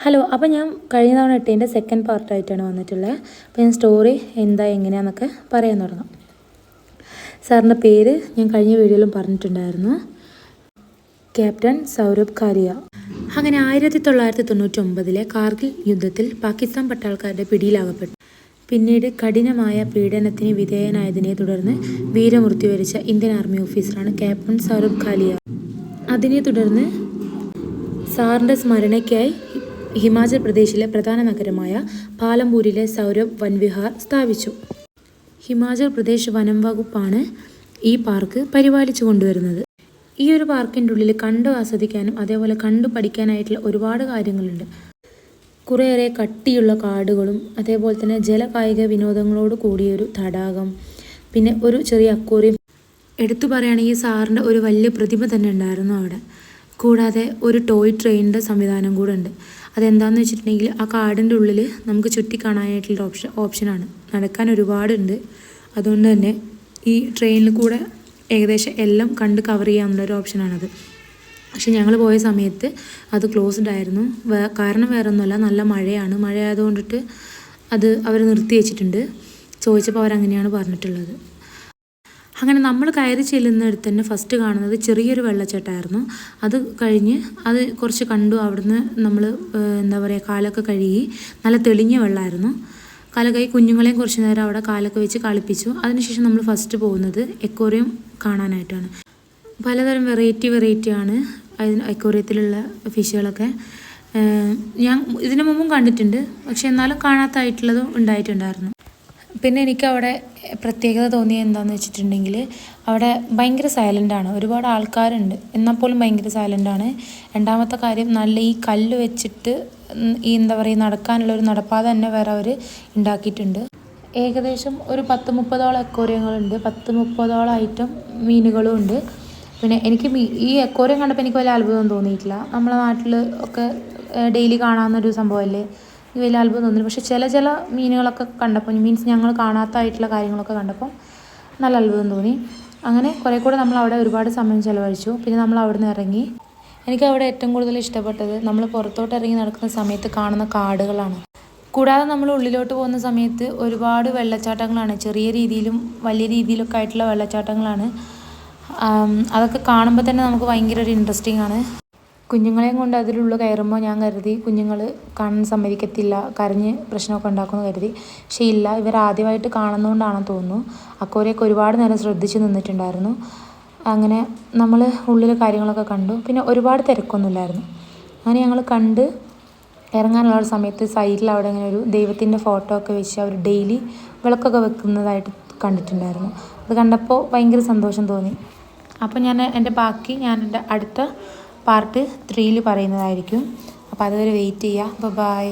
Hello അപ്പോൾ ഞാൻ കഴിഞ്ഞ തവണ ഇട്ടതിന്റെ സെക്കൻഡ് പാർട്ടായിട്ടാണ് വന്നിട്ടുള്ളത് അപ്പോൾ ഞാൻ സ്റ്റോറി എന്താ എങ്ങനെയാണെന്നൊക്കെ പറയാൻ തുടങ്ങാം. സാറിന്റെ പേര് ഞാൻ കഴിഞ്ഞ വീഡിയോയിലും പറഞ്ഞിട്ടുണ്ടായിരുന്നു. ക്യാപ്റ്റൻ സൗരഭ് കാരിയ. അങ്ങനെ ആയിരത്തി തൊള്ളായിരത്തി തൊണ്ണൂറ്റി ഒമ്പതിലെ കാർഗിൽ യുദ്ധത്തിൽ പാകിസ്ഥാൻ പട്ടാൾക്കാരുടെ പിടിയിലാകപ്പെട്ടു. പിന്നീട് കഠിനമായ പീഡനത്തിന് വിധേയനായതിനെ തുടർന്ന് വീരമൃത്യു വരിച്ച ഇന്ത്യൻ ആർമി ഓഫീസറാണ് ക്യാപ്റ്റൻ സൗരഭ് കാലിയ അതിനെ തുടർന്ന് സാറിന്റെ സ്മരണയ്ക്കായി ഹിമാചൽ പ്രദേശിലെ പ്രധാന നഗരമായ പാലംപൂരിലെ സൗരഭ് വൻവിഹാർ സ്ഥാപിച്ചു. ഹിമാചൽ പ്രദേശ് വനം വകുപ്പാണ് ഈ പാർക്ക് പരിപാലിച്ചു കൊണ്ടുവരുന്നത്. ഈ ഒരു പാർക്കിന്റെ ഉള്ളിൽ കണ്ടു ആസ്വദിക്കാനും അതേപോലെ കണ്ടു പഠിക്കാനായിട്ടുള്ള ഒരുപാട് കാര്യങ്ങളുണ്ട്. കുറേയേറെ കട്ടിയുള്ള കാടുകളും അതേപോലെ തന്നെ ജലകായിക വിനോദങ്ങളോട് കൂടിയൊരു തടാകം പിന്നെ ഒരു ചെറിയ അക്വേറിയം. എടുത്തു പറയുകയാണെങ്കിൽ സാറിന്റെ ഒരു വലിയ പ്രതിമ തന്നെ ഉണ്ടായിരുന്നു അവിടെ. കൂടാതെ ഒരു ടോയ് ട്രെയിനിന്റെ സംവിധാനം കൂടെ ഉണ്ട് അതെന്താണെന്ന് വെച്ചിട്ടുണ്ടെങ്കിൽ ആ കാടിന്റെ ഉള്ളിൽ നമുക്ക് ചുറ്റി കാണാനായിട്ടുള്ള ഓപ്ഷൻ ഓപ്ഷനാണ് നടക്കാൻ ഒരുപാടുണ്ട്. അതുകൊണ്ട് തന്നെ ഈ ട്രെയിനിൽ കൂടെ ഏകദേശം എല്ലാം കണ്ട് കവർ ചെയ്യാവുന്ന ഒരു ഓപ്ഷനാണത് പക്ഷെ ഞങ്ങൾ പോയ സമയത്ത് അത് ക്ലോസ്ഡ് ആയിരുന്നു. വേ കാരണം വേറെ ഒന്നുമല്ല നല്ല മഴയാണ്. മഴ ആയതുകൊണ്ടിട്ട് അത് അവർ നിർത്തി വെച്ചിട്ടുണ്ട് ചോദിച്ചപ്പോൾ അവരങ്ങനെയാണ് പറഞ്ഞിട്ടുള്ളത്. അങ്ങനെ നമ്മൾ കയറി ചെല്ലുന്നിടത്ത് തന്നെ ഫസ്റ്റ് കാണുന്നത് ചെറിയൊരു വെള്ളച്ചാട്ടമായിരുന്നു. അത് കഴിഞ്ഞ് അത് കുറച്ച് കണ്ടു അവിടുന്ന് നമ്മൾ എന്താ പറയുക കാലൊക്കെ കഴുകി നല്ല തെളിഞ്ഞ വെള്ളമായിരുന്നു. കാലൊക്കെ കുഞ്ഞുങ്ങളെയും കുറച്ച് നേരം അവിടെ കാലൊക്കെ വെച്ച് കളിപ്പിച്ചു. അതിനുശേഷം നമ്മൾ ഫസ്റ്റ് പോകുന്നത് എക്കോറിയം കാണാനായിട്ടാണ്. പലതരം വെറൈറ്റി വെറൈറ്റി ആണ് അതിന് എക്കോറിയത്തിലുള്ള ഫിഷുകളൊക്കെ ഞാൻ ഇതിനു മുമ്പും കണ്ടിട്ടുണ്ട്. പക്ഷെ എന്നാലും കാണാത്തായിട്ടുള്ളതും ഉണ്ടായിട്ടുണ്ടായിരുന്നു. പിന്നെ എനിക്ക് അവിടെ പ്രത്യേകത തോന്നിയത് എന്താണെന്ന് വെച്ചിട്ടുണ്ടെങ്കിൽ അവിടെ ഭയങ്കര സൈലന്റാണ് ഒരുപാട് ആൾക്കാരുണ്ട്. എന്നാൽ പോലും ഭയങ്കര സൈലന്റാണ് രണ്ടാമത്തെ കാര്യം നല്ല ഈ കല്ല് വെച്ചിട്ട് ഈ എന്താ പറയുക നടക്കാനുള്ള ഒരു നടപ്പാത തന്നെ വേറെ അവർ ഉണ്ടാക്കിയിട്ടുണ്ട്. ഏകദേശം ഒരു പത്ത് മുപ്പതോളം അക്വേറിയങ്ങളുണ്ട്. പത്ത് മുപ്പതോളം ഐറ്റം മീനുകളും ഉണ്ട്. പിന്നെ എനിക്ക് ഈ അക്വേറിയം കണ്ടപ്പോൾ എനിക്ക് വലിയ അത്ഭുതം തോന്നിയിട്ടില്ല. നമ്മളെ നാട്ടിൽ ഒക്കെ ഡെയിലി കാണാവുന്നൊരു സംഭവമല്ലേ വലിയ അത്ഭുതം തോന്നില്ല. പക്ഷേ ചില ചില മീനുകളൊക്കെ കണ്ടപ്പോൾ മീൻസ് ഞങ്ങൾ കാണാത്തതായിട്ടുള്ള കാര്യങ്ങളൊക്കെ കണ്ടപ്പോൾ നല്ല അത്ഭുതം തോന്നി. അങ്ങനെ കുറേ കൂടെ നമ്മൾ അവിടെ ഒരുപാട് സമയം ചിലവഴിച്ചു. പിന്നെ നമ്മൾ അവിടെ നിന്ന് ഇറങ്ങി. എനിക്ക് അവിടെ ഏറ്റവും കൂടുതൽ ഇഷ്ടപ്പെട്ടത് നമ്മൾ പുറത്തോട്ട് ഇറങ്ങി നടക്കുന്ന സമയത്ത് കാണുന്ന കാടുകളാണ്. കൂടാതെ നമ്മൾ ഉള്ളിലോട്ട് പോകുന്ന സമയത്ത് ഒരുപാട് വെള്ളച്ചാട്ടങ്ങളാണ്. ചെറിയ രീതിയിലും വലിയ രീതിയിലൊക്കെ ആയിട്ടുള്ള വെള്ളച്ചാട്ടങ്ങളാണ്. അതൊക്കെ കാണുമ്പോൾ തന്നെ നമുക്ക് ഭയങ്കര ഒരു ഇൻട്രസ്റ്റിംഗ് ആണ്. കുഞ്ഞുങ്ങളെയും കൊണ്ട് അതിലുള്ള കയറുമ്പോൾ ഞാൻ കരുതി കുഞ്ഞുങ്ങൾ കാണാൻ സമ്മതിക്കത്തില്ല കരഞ്ഞ് പ്രശ്നമൊക്കെ ഉണ്ടാക്കുമെന്ന് കരുതി. പക്ഷേ ഇല്ല ഇവർ ആദ്യമായിട്ട് കാണുന്നതുകൊണ്ടാണെന്ന് തോന്നുന്നു. അക്കോരെയൊക്കെ ഒരുപാട് നേരം ശ്രദ്ധിച്ച് നിന്നിട്ടുണ്ടായിരുന്നു. അങ്ങനെ നമ്മൾ ഉള്ളിൽ കാര്യങ്ങളൊക്കെ കണ്ടു. പിന്നെ ഒരുപാട് തിരക്കൊന്നുമില്ലായിരുന്നു. അങ്ങനെ ഞങ്ങൾ കണ്ട് ഇറങ്ങാനുള്ള ഒരു സമയത്ത് സൈഡിൽ അവിടെ ഇങ്ങനെ ഒരു ദൈവത്തിന്റെ ഫോട്ടോ ഒക്കെ വെച്ച് അവർ ഡെയിലി വിളക്കൊക്കെ വെക്കുന്നതായിട്ട് കണ്ടിട്ടുണ്ടായിരുന്നു. അത് കണ്ടപ്പോൾ ഭയങ്കര സന്തോഷം തോന്നി. അപ്പോൾ ഞാൻ എന്റെ ബാക്കി ഞാൻ എന്റെ അടുത്ത പാർട്ട് ത്രീയിൽ പറയുന്നതായിരിക്കും. അപ്പോൾ അതുവരെ വെയിറ്റ് ചെയ്യുക. ബൈ